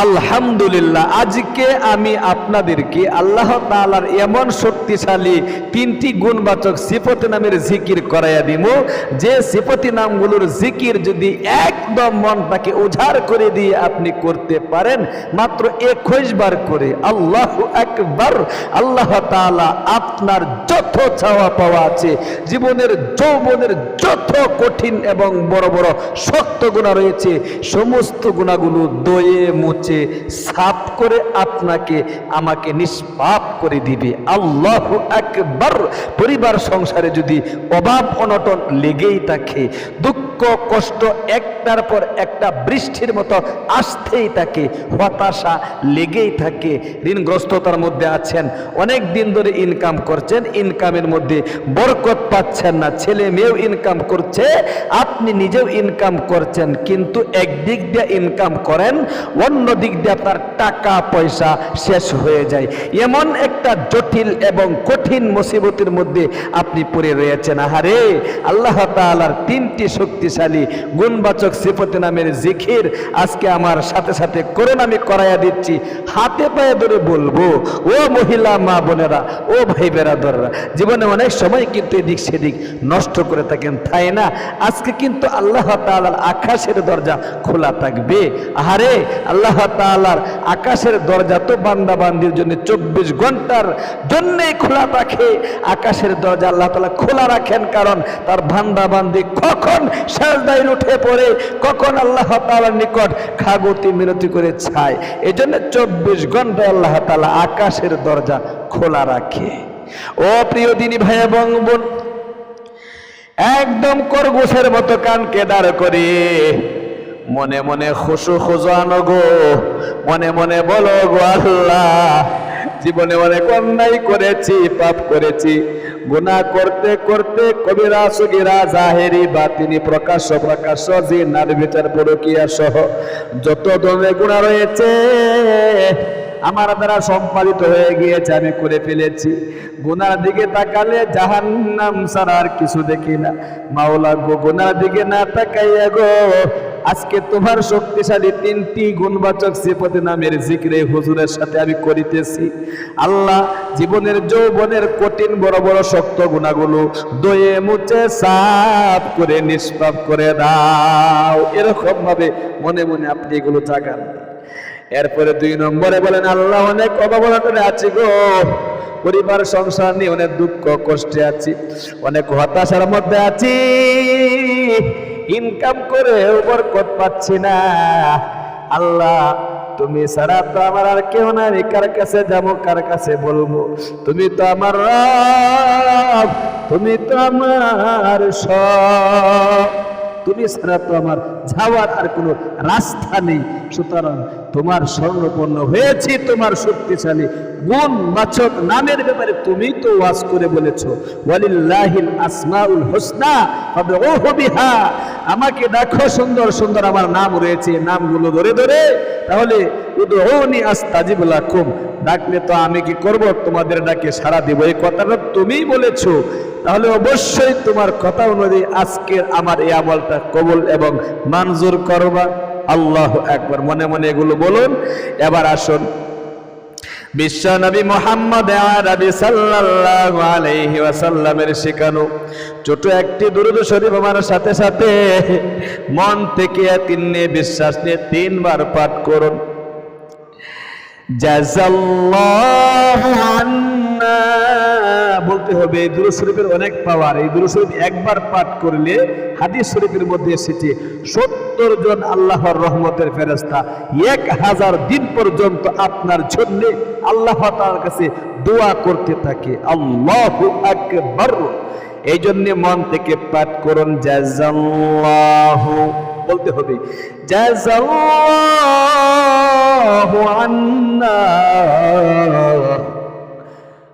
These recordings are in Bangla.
আলহামদুলিল্লাহ, আজকে আমি আপনাদেরকে আল্লাহ তাআলার এমন শক্তিশালী তিনটি গুণবাচক সিফতি নামের জিকির করাইয়া দিব। যে সিফতি নামগুলোর জিকির যদি একদম মনটাকে উজাড় করে দিয়ে আপনি করতে পারেন, মাত্র একুশ বার করে আল্লাহ একবার আল্লাহ তাআলা আপনার যত চাওয়া পাওয়া আছে, জীবনের যৌবনের যত কঠিন এবং বড় বড় শক্ত গুণা রয়েছে, সমস্ত গুণাগুলো দয়ে মুছে সাফ করে আপনাকে আমাকে নিষ্পাপ করে দিবে। আল্লাহ একবার পরিবার সংসারে যদি অভাব অনটন লেগেই থাকে, দুঃখ কষ্ট একটার পর একটা বৃষ্টির মতো আসতেই থাকে, হতাশা লেগেই থাকে, ঋণগ্রস্ততার মধ্যে আছেন, অনেক দিন ধরে ইনকাম করছেন ইনকামের মধ্যে বরকত পাচ্ছেন না, ছেলে মেয়েও ইনকাম করছে, আপনি নিজেও ইনকাম করছেন, কিন্তু একদিক দিয়ে ইনকাম করেন, অন্য দিক দিয়ে আপনার টাকা, পয়সা শেষ হয়ে যায়। এমন একটা জটিল এবং কঠিন মুসিবতের মধ্যে আপনি পড়ে রয়েছেন। আহারে, আল্লাহ তাআলার তিনটি শক্তিশালী গুণবাচক সিফতি নামের জিকির আজকে আমার সাথে সাথে করুন আমি করাইয়া দিচ্ছি। হাতে পায়ে ধরে বলব, ও মহিলা, মা বোনেরা, ও ভাই বেরাদররা, জীবনে অনেক সময় কিন্তু এদিক সেদিক নষ্ট করে থাকেন, তাই না? আজকে কিন্তু আল্লাহ তাআলার আকাশের দরজা খোলা থাকবে। আহারে, আল্লাহ তাআলার আকাশের দরজা তো বান্দা বান্দির জন্য চব্বিশ ঘণ্টার জন্যেই খোলা থাকে। আকাশের দরজা আল্লাহ তাআলা খোলা রাখেন কারণ তার বান্দা বান্দি কখন সাজদায় উঠে পড়ে, কখন আল্লাহ তাআলার নিকট খাগতি মিনতি করে ছায়। এই জন্য চব্বিশ ঘন্টায় আল্লাহ তাআলা আকাশের দরজা খোলা রাখে। ও প্রিয় দিনী ভাই এবং বোন, একদম করগোশের মতো কানকে দাঁড় করে মনে মনে খুশু খুজানো গো, মনে মনে বলো গো আল্লাহ, জীবনে অনেক অন্যায় করেছি, পাপ করেছি। গুনাহ করতে করতে কবিরা সগিরা জাহেরি বা তিনি প্রকাশ্য প্রকাশ্য জি নার বিচার পরকিয়া সহ যত দমে গুণা রয়েছে, আমার দ্বারা সম্পাদিত হয়ে গিয়েছে, আমি করে ফেলেছি। গুনার দিকে তাকালে জাহান্নাম ছাড়া আর কিছু দেখি না। মাওলা গো, গুনার দিকে না তাকাইয়া গো আজকে তোমার শক্তিশালী তিনটি গুণবাচক সিপতি নামের জিক্রে হুজুরের সাথে আমি করিতেছি। আল্লাহ জীবনের যৌবনের কঠিন বড় বড় শক্ত গুণাগুলো দয়ে মুছে সাফ করে নিষ্পাপ করে দাও। এরকম ভাবে মনে মনে আপনি এগুলো জাগান। এরপরে দুই নম্বরে বলেন, আল্লাহ অনেক অবহেলা আছি গো। পরিবার, সংসার নিয়ে অনেক দুঃখ, কষ্টে আছি, অনেক হতাশার মধ্যে আছি। ইনকাম করে বরকত পাচ্ছি না। আল্লাহ, তুমি সারা তো আমার আর কেউ নাই, কার কাছে যাব, কার কাছে বলব? তুমি তো আমার তুমি তো আমার সব। তুমি ছাড়া তো আমার যাওয়ার আর কোনো রাস্তা নেই। সুতরাং তোমার স্বর্ণপন্ন হয়েছি, তোমার শক্তিশালী গুণ বাচক নামের ব্যাপারে তুমি তো ওয়াজ করে বলেছ, ওয়ালিল্লাহিল আসমাউল হোসনা হবে ও বিহা। আমাকে দেখো সুন্দর সুন্দর আমার নাম রয়েছে নামগুলো ধরে ধরে। তাহলে উদৌনি আস্তাজিব লাকুম। ডাকলে তো আমি কি করব? তোমাদের ডাকে সারা দেব। এই কথাটা তুমিই বলেছ। তাহলে অবশ্যই তোমার কথা অনুযায়ী আজকের আমার এই আমলটা কবুল এবং মঞ্জুর করবা। আল্লাহ একবার মনে মনে এগুলো বলুন। এবার আসুন। বিশ্ব নবী মোহাম্মদ শেখানো। ছোট একটি দুরুদ শরীফ আমার সাথে সাথে মন থেকে তিন নিয়ে বিশ্বাস নিয়ে তিনবার পাঠ করুন। জাজাল্লাহু আন্না বলতে হবে, দুরুদ শরীফের অনেক পাওয়ার। এই দুরুদ শরীফ একবার পাঠ করলে হাদিস শরীফের মধ্যে এসেছে, সত্তর জন আল্লাহর রহমতের ফেরেস্তা এক হাজার দিন পর্যন্ত আপনার জন্য আল্লাহ তার কাছে দোয়া করতে থাকে। আল্লাহু আকবার। এই জন্য মন থেকে পাঠ করুন জাজাল্লাহু বলতে হবে জাজাল্লাহু আন্না।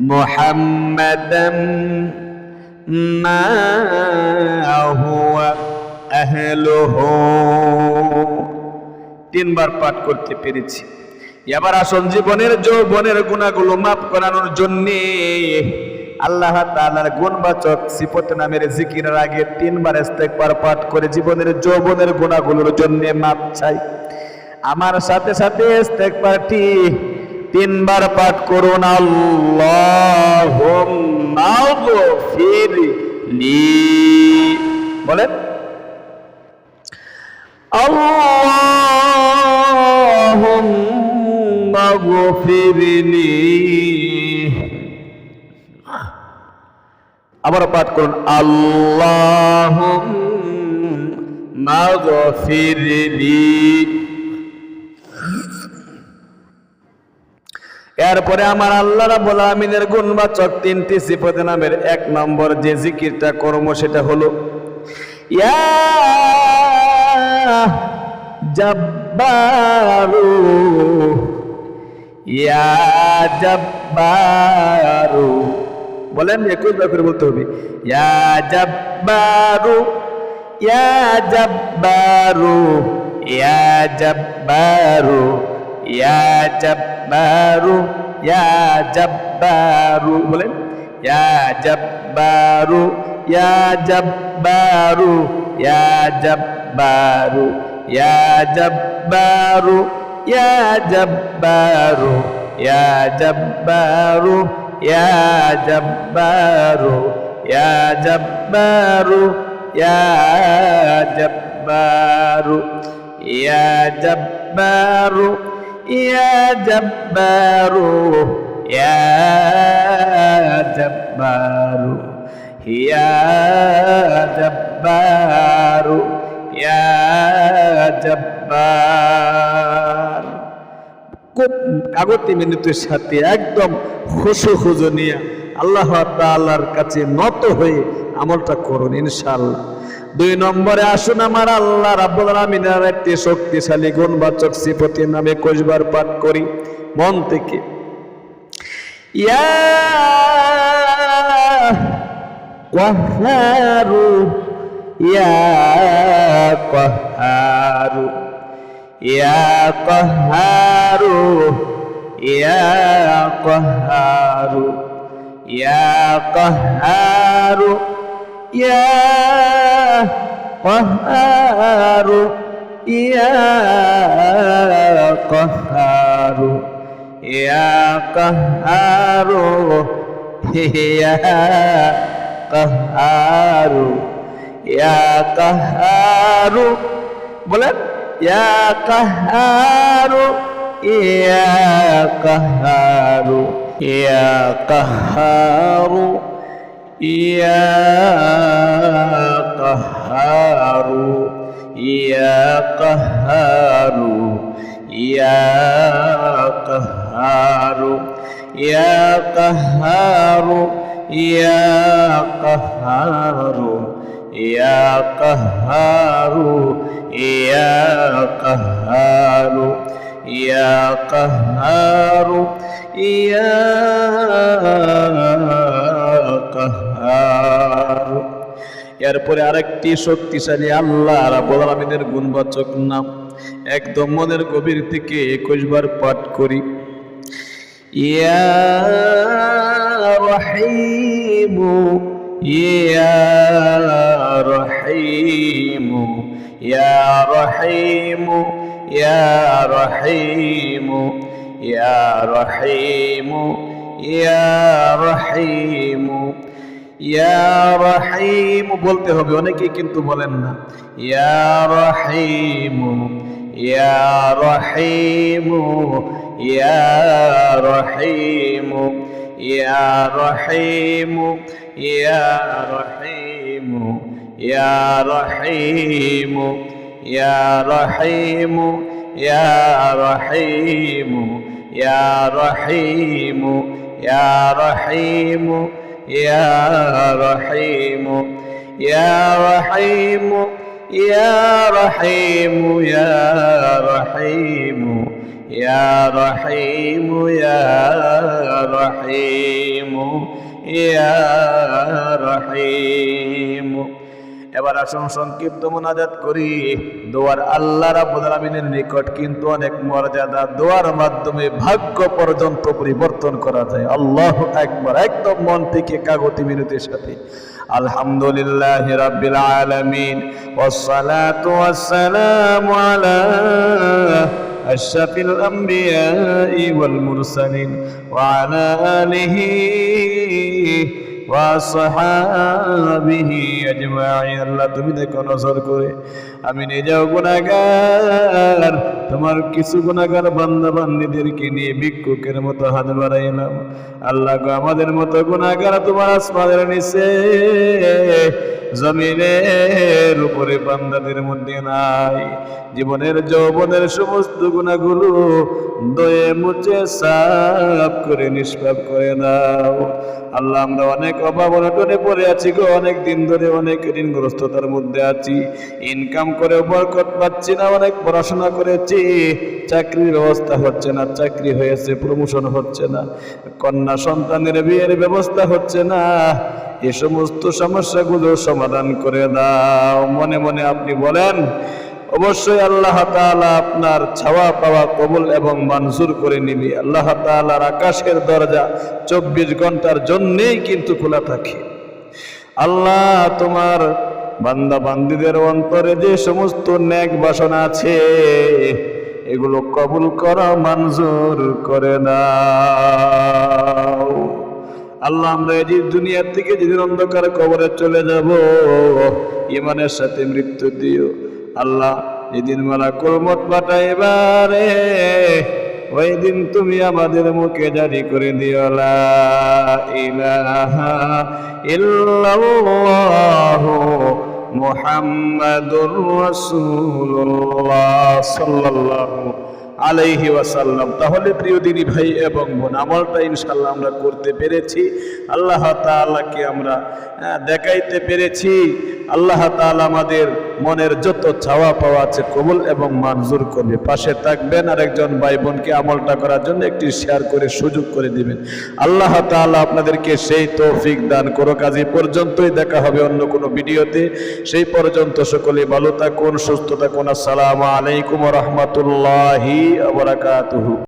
মুহাম্মাদান মা হুয়া আহলুহু। তিনবার পাঠ করতে পেরেছি। এবার আসল জীবনের যৌবনের গুণাগুলো মাফ করানোর জন্যে আল্লাহ তাআলার গুণবাচক সিফত নামের জিকিরের আগে তিনবার ইস্তেগফার পাঠ করে জীবনের যৌবনের গুণাগুলোর জন্য মাপ চাই। আমার সাথে সাথে ইস্তেগফারটি তিনবার পাঠ করুন আল্লাহ বলেন আবার পাঠ করুন আল্লাহ না গো মাগফিরলি এরপরে আমার আল্লাহ রাব্বুল আমিনের গুণবাচক তিনটি সিফত নামের এক নম্বর যে জিকিরটা কর্ম সেটা হলো জব্বারু, ইয়া জব্বারু। বলেন একুশ বার করে বলতে হবে, ইয়া জব্বারু ইয়া জব্বারু ইয়া জব্বারু। ইয়া জব্বারু ইয়া জব্বারু বলেন ইয়া জব্বারু ইয়া জব্বারু ইয়া জব্বারু ইয়া জব্বারু ইয়া জব্বারু ইয়া জব্বারু ইয়া জব্বারু ইয়া জব্বারু ইয়া জব্বারু ইয়া জব্বারু يا جبار يا جبار يا جبار يا جبار. খুব কাগতি মিনিতের সাথে একদম খুশু খুজু নিয়ে আল্লাহ তালার কাছে নত হয়ে আমলটা করুন ইনশাল্লাহ দুই নম্বরে আসুন আমার আল্লাহ রাব্বুল একটি শক্তিশালী গুণবাচক শ্রীপতি নামে কসবার পাঠ করি। মন থেকে। ইয়া কহারু কহারু কহারু কহারু কহারু, ইয়া قهار يا قهار يا قهار يا قهار يا قهار বলেন يا قهار يا قهار يا قهار يا قهار يا قهار يا قهار يا قهار يا قهار يا قهار يا قهار يا قهار يا قهار এরপরে আরেকটি শক্তিশালী আল্লাহ রাবুল আলমিনের গুণবাচক নাম একদম মনের গভীর থেকে একুশ বার পাঠ করি। ইয়া রহিমু ইয়া রহিমু ইয়া রহিমু ইয়া রহিমু ইয়া রহিমু ইয়া রহিমু। ইয়া রাহিম বলতে হবে অনেকেই কিন্তু বলেন না ইয়া রাহিম ইয়া রাহিম ইয়া রাহিম ইয়া রাহিম ইয়া রাহিম ইয়া রাহিম ইয়া রাহিম ইয়া রাহিম ইয়া রাহিম ইয়া يا رحيم يا رحيم يا رحيم يا رحيم يا رحيم يا رحيم يا رحيم. এবার আসুন সংক্ষিপ্ত মোনাজাত করি দোয়ার আল্লাহ রাব্বুল আলামিনের নিকট কিন্তু অনেক মর্যাদা দোয়ার মাধ্যমে ভাগ্য পর্যন্ত পরিবর্তন করা যায় আল্লাহ একবার একদম মন থেকে কাগতি মিনতির সাথে আলহামদুলিল্লাহ রাব্বিল আলামিন والصلاه والسلام على أشرف الأنبياء والمرسلين وعلى آله আল্লাহ তুমি দেখো নজর করে। আমি নিজেও গুনাহগার। তোমার কিছু গুণাগার বান্দা বান্দিদেরকে নিয়ে ভিক্ষুকের মতো হাত বাড়াইলাম। আল্লাহ গো, আমাদের মতো গুণাগার তোমার আসমানের নিচে, জমিনের উপরে বান্দাদের মধ্যে নাই। জীবনের যৌবনের সমস্ত গুণাগুলো দয়ে মুছে সাফ করে, নিষ্পাপ করে দাও আল্লাহ, আমরা অনেক অভাব, অনটনে পড়ে আছি গো অনেক দিন ধরে অনেক ঋণগ্রস্ততার মধ্যে আছি। ইনকাম করে বরকত পাচ্ছি না, অনেক পড়াশোনা করেছি চাকরির ব্যবস্থা হচ্ছে না, চাকরি হয়েছে প্রমোশন হচ্ছে না, কন্যা সন্তানের বিয়ের ব্যবস্থা হচ্ছে না, এ সমস্ত সমস্যাগুলো সমাধান করে দাও। মনে মনে আপনি বলেন, অবশ্যই আল্লাহ তাআলা আপনার ছাওয়া পাওয়া কবুল এবং মঞ্জুর করে নিবি। আল্লাহ তাআলার আকাশের দরজা চব্বিশ ঘণ্টার জন্যেই কিন্তু খোলা থাকে। আল্লাহ তোমার বান্দা বান্দিদের অন্তরে যে সমস্ত ন্যাক বাসনা আছে, এগুলো কবুল করা মঞ্জুর করে না আল্লাহ, আমরা এই দুনিয়ার থেকে যেদিন অন্ধকার কবরে চলে যাব, ইমানের সাথে মৃত্যু দিও। আল্লাহ, যেদিন মালা কলমত পাঠাইবারে ওই দিন তুমি আমাদের মুখে জারি করে দিও। ইলাহা ইল্লাল্লাহু মুহাম্মাদুর রাসূলুল্লাহ সাল্লাল্লাহু আলাইহি ওয়াসাল্লাম। তাহলে প্রিয় দিনী ভাই এবং বোন, আমলটা ইনশাল্লাহ আমরা করতে পেরেছি। আল্লাহ তাআলাকে আমরা দেখাইতে পেরেছি। আল্লাহ তাআলা আমাদের মনের যত চাওয়া পাওয়া আছে কবুল এবং মঞ্জুর করবে। পাশে থাকবেন আর একজন ভাই বোনকে আমলটা করার জন্য একটি শেয়ার করে সুযোগ করে দিবেন। আল্লাহ তাআলা আপনাদেরকে সেই তৌফিক দান করো কাজে পর্যন্তই দেখা হবে অন্য কোনো ভিডিওতে। সেই পর্যন্ত সকলে ভালো থাকুন, সুস্থ থাকুন। আসসালামু আলাইকুম রহমতুল্লাহি আবরাকাতুহু